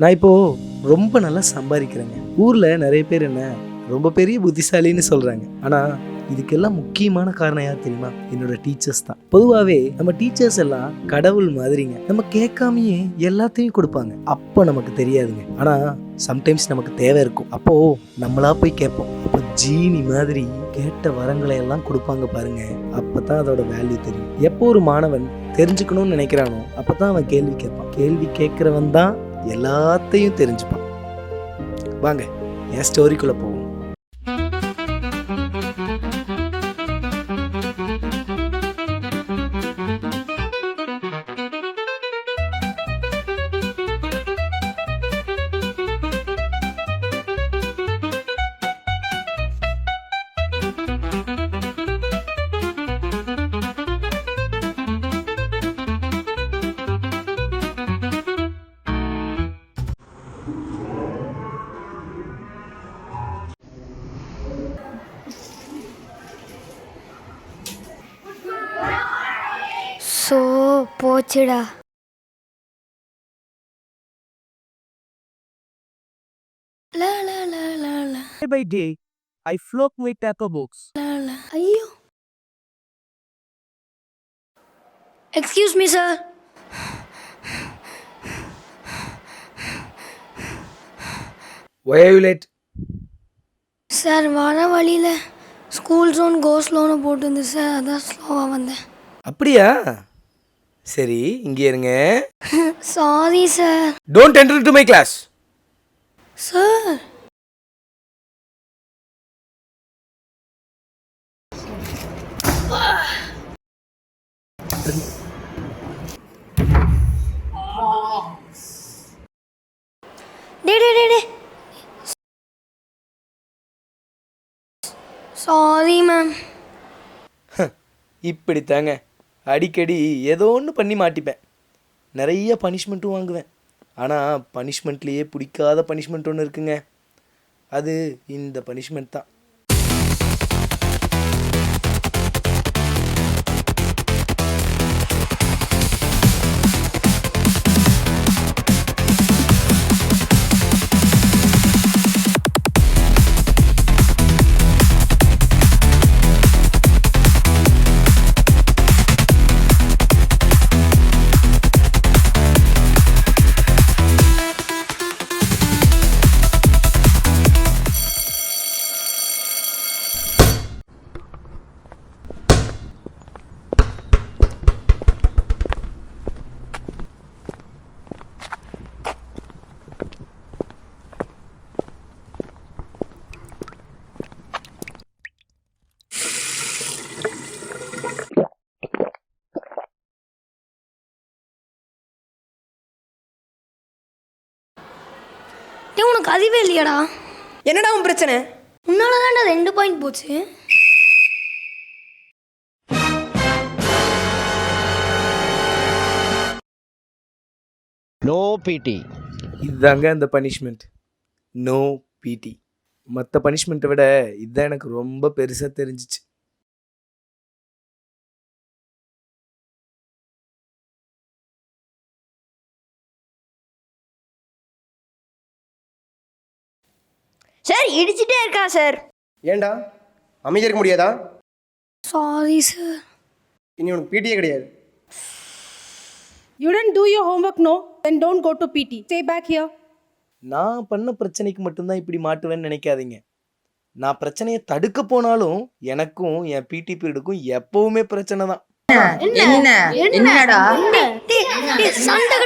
நான் இப்போது ரொம்ப நல்லா சம்பாதிக்கிறேங்க. ஊரில் நிறைய பேர் என்ன ரொம்ப பெரிய புத்திசாலின்னு சொல்கிறாங்க ஆனால் இதுக்கெல்லாம் முக்கியமான காரணம் யார் தெரியுமா? என்னோட டீச்சர்ஸ் தான். பொதுவாகவே நம்ம டீச்சர்ஸ் எல்லாம் கடவுள் மாதிரிங்க. நம்ம கேட்காமயே எல்லாத்தையும் கொடுப்பாங்க. அப்போ நமக்கு தெரியாதுங்க. ஆனால் சம்டைம்ஸ் நமக்கு தேவை இருக்கும். அப்போ நம்மளா போய் கேட்போம். அப்போ ஜீனி மாதிரி கேட்ட வரங்களை எல்லாம் கொடுப்பாங்க பாருங்க. அப்பதான் அதோட வேல்யூ தெரியும். எப்போ ஒரு மாணவன் தெரிஞ்சுக்கணும்னு நினைக்கிறானோ அப்பதான் அவன் கேள்வி கேட்பான். கேள்வி கேட்கிறவன் தான் எல்லாத்தையும் தெரிஞ்சுப்பான். வாங்க என் ஸ்டோரிக்குள்ளே போவோம். போச்சுடா. ல, ல, ல, ல, ல, Day by day, I flock my taco box. ஐயோ. Excuse me sir violet sir வர வழியில் ஸ்கூல் ஜோன் கோஸ் லோனு போட்டுருந்து சார் அதான் ஸ்லோவாக வந்தேன். அப்படியா? சரி இங்கே இருங்க. Sorry sir don't enter to my class sir டே டே டே டே சாரி மேம் இப்படித்தாங்க. அடிக்கடி ஏதோ ஒன்று பண்ணி மாட்டிப்பேன். நிறைய பனிஷ்மெண்ட்டும் வாங்குவேன். ஆனால் பனிஷ்மெண்ட்லேயே பிடிக்காத பனிஷ்மெண்ட் ஒன்று இருக்குங்க. அது இந்த பனிஷ்மெண்ட் தான். அறிவே இல்லையாடா. என்னடா உன் பிரச்சனை? உன்னால தான்டா ரெண்டு பாயிண்ட் போச்சு. நோ பிடி இதுதாங்க அந்த பனிஷ்மெண்ட் நோ பிடி மற்ற பனிஷ்மெண்ட்டை விட இதுதான் எனக்கு ரொம்ப பெருசாக தெரிஞ்சிச்சு. சார் இடிச்சிட்டே இருக்கா சார். ஏன்டா அமைதியா இருக்க முடியாதா? சாரி சார் இனி உனக்கு பிடியே கிடையாது. You didn't do your homework, no? Then don't go to PT. Stay back here. நான் பண்ண பிரச்சனைக்கு மட்டும்தான் இப்படி மாட்டுவேன்னு நினைக்காதீங்க. நான் பிரச்சனையை தடுக்க போனாலும் எனக்கும் என் பிடி பீரியடுக்கும் எப்பவுமே பிரச்சனை தான். என்ன? என்னடா? சண்டை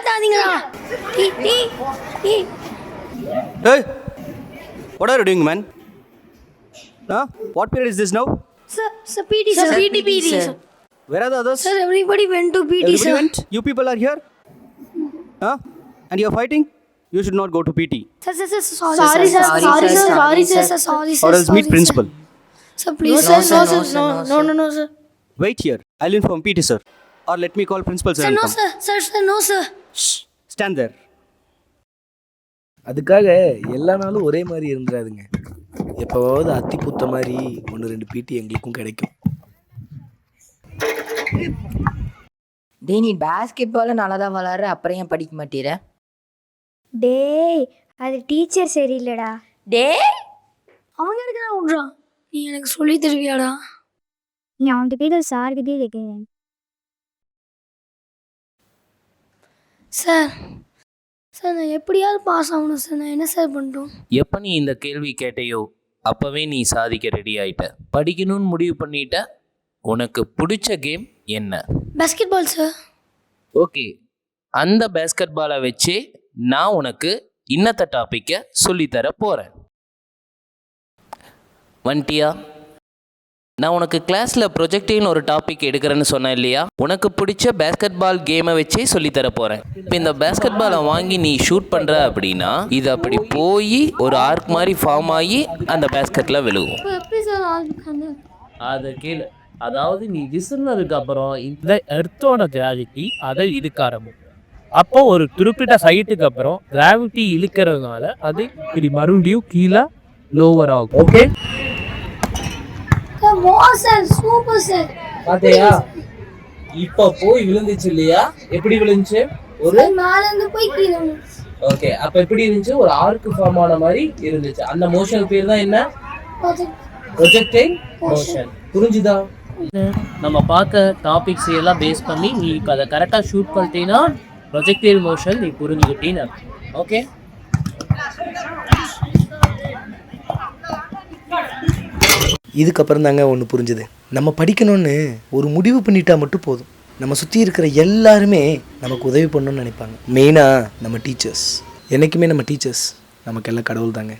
டேய். Hey! What are you doing, man? Huh? What period is this now? Sir, sir, PT, sir. PT, PT, sir. Where are the others? Sir, everybody went to PT, Everybody sir. went? You people are here? Huh? And you're fighting? You should not go to PT. Sir, sir, sir, sorry, sorry, sir, sorry, sir, sorry, sir, sir, sorry, sir. Or else meet sorry, principal. Sir, Sir, please, sir, no, sir, no, no, no, no, sir. Wait here. I'll inform PT, sir. Or let me call principal, sir. Sir, and no, come. sir, sir, sir, no, sir. Shh. Stand there. அதுக்காக எல்லா நாளும் ஒரே மாதிரி இருந்துடாதுங்க எப்போவாவது அத்தி பூத்த மாதிரி ஒன்று ரெண்டு பிடி எங்களுக்கும் கிடைக்கும். டேய் நீ பேஸ்கெட் பால் நல்லா தான் விளாட்ற அப்புறம் ஏன் படிக்க மாட்டீர டேய் அது டீச்சர் சரியில்லடா. டே அவங்க எனக்கு நான் விட்றான்? நீ எனக்கு சொல்லி தருவியாடா? நீ அவன்கிட்ட போய் சார்கிட்டே கேட்குறேன் சார் சார் நான் எப்படியாவது பாஸ் ஆகணும் சார் நான் என்ன சார் பண்ணிட்டோம் எப்போ நீ இந்த கேள்வி கேட்டையோ அப்போவே நீ சாதிக்க ரெடி ஆயிட்ட. படிக்கணும்னு முடிவு பண்ணிட்ட. உனக்கு பிடிச்ச கேம் என்ன? பாஸ்கெட் பால் சார் ஓகே அந்த பேஸ்கெட் பாலை வச்சே நான் உனக்கு இன்னத்த டாப்பிக்கை சொல்லித்தர போகிறேன் வண்டியா? நான் உனக்கு கிளாஸில் ப்ரொஜெக்டின்னு ஒரு டாபிக் எடுக்கிறேன்னு சொன்னேன் இல்லையா? உனக்கு பிடிச்ச பேஸ்கெட் பால் கேமை வச்சே சொல்லித்தர போகிறேன் இப்போ இந்த பேஸ்கெட் பாலை வாங்கி நீ ஷூட் பண்ணுற அப்படின்னா இது அப்படி போய் ஒரு ஆர்க் மாதிரி ஃபார்ம் ஆகி அந்த பேஸ்கெட்டில் விழுகும். அது கீழே அதாவது நீ விசிறினதுக்கு அப்புறம் இந்த எர்த்தோட கிராவிட்டி அதை இழுக்க ஆரம்பிக்கும். அப்போ ஒரு குறிப்பிட்ட சைட்டுக்கு அப்புறம் கிராவிட்டி இழுக்கிறதுனால அது இப்படி மறுபடியும் கீழே லோவர் ஆகும். ஓகே சார் வா சார் சூப்பர் சார். பாத்தியா? இப்போ போய் விழுந்துச்சு இல்லையா? எப்படி விழுந்துச்சு? ஒரு சார் மேலேருந்து போய் கீழே. ஓகே அப்ப எப்படி இருந்துச்சு? ஒரு ஆர்க் ஃபார்ம் ஆன மாதிரி இருந்துச்சு. அந்த மோஷன் பேர் தான் என்ன. ப்ரொஜெக்டைல் மோஷன் புரிஞ்சுதா? நம்ம பார்க்க டாபிக்ஸ் எல்லாம் பேஸ் பண்ணி நீ இப்போ அதை கரெக்டாக ஷூட் பண்ணிட்டீங்கன்னா ப்ரொஜெக்டைல் மோஷன் நீ புரிஞ்சுக்கிட்டீன்னு ஓகே இதுக்கப்புறம் தாங்க ஒன்று புரிஞ்சுது. நம்ம படிக்கணும்னு ஒரு முடிவு பண்ணிட்டா மட்டும் போதும். நம்ம சுற்றி இருக்கிற எல்லாருமே நமக்கு உதவி பண்ணணும்னு நினைப்பாங்க. மெயினாக நம்ம டீச்சர்ஸ் என்றைக்குமே நம்ம டீச்சர்ஸ் நமக்கெல்லாம் கடவுள் தாங்க